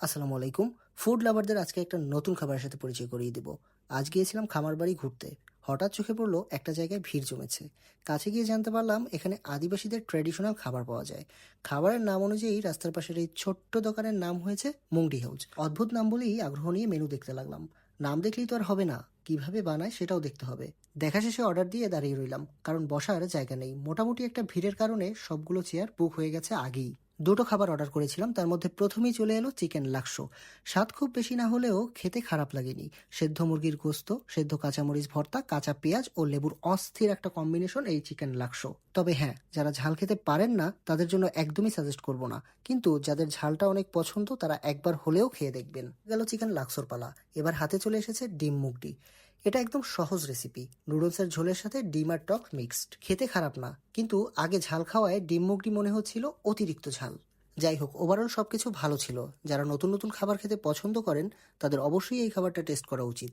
আসসালামু আলাইকুম। ফুড লাভারদের আজকে একটা নতুন খাবারের সাথে পরিচয় করিয়ে দিব। আজ গিয়েছিলাম খামার বাড়ি ঘুরতে। হঠাৎ চোখে পড়ল, একটা জায়গায় ভিড় জমেছে। কাছে গিয়ে জানতে পারলাম, এখানে আদিবাসীদের ট্র্যাডিশনাল খাবার পাওয়া যায়। খাবারের নাম অনুযায়ী রাস্তার পাশের এই ছোট্ট দোকানের নাম হয়েছে মুংডি হাউস অদ্ভুত নাম বলেই আগ্রহ নিয়ে মেনু দেখতে লাগলাম। নাম দেখলেই তো আর হবে না। কীভাবে বানায় সেটাও দেখতে হবে। দেখা শেষে অর্ডার দিয়ে দাঁড়িয়ে রইলাম, কারণ বসার জায়গা নেই। মোটামুটি একটা ভিড়ের কারণে সবগুলো চেয়ার বুক হয়ে গেছে আগেই। দুটো খাবার অর্ডার করেছিলাম, তার মধ্যে প্রথমেই চলে এলো চিকেন লাক্সো। স্বাদ খুব বেশি না হলেও খেতে খারাপ লাগেনি। সেদ্ধ মুরগির গোস্ত, সেদ্ধ কাঁচামরিচ ভর্তা, কাঁচা পেঁয়াজ ও লেবুর অস্থির একটা কম্বিনেশন এই চিকেন লাক্সো। তবে হ্যাঁ যারা ঝাল খেতে পারেন না, তাদের জন্য একদমই সাজেস্ট করব না। কিন্তু যাদের ঝালটা অনেক পছন্দ, তারা একবার হলেও খেয়ে দেখবেন। গেল চিকেন লাক্সোর পালা। এবার হাতে চলে এসেছে ডিম মুগডি। এটা একদম সহজ রেসিপি নুডলসের ঝোলের সাথে ডিম আর টক মিক্সড খেতে খারাপ না, কিন্তু আগে ঝাল খাওয়ায় ডিম মুগডি মনে হচ্ছিল অতিরিক্ত ঝাল। যাই হোক ওভারঅল সবকিছু ভালো ছিল। যারা নতুন নতুন খাবার খেতে পছন্দ করেন, তাদের অবশ্যই এই খাবারটা টেস্ট করা উচিত।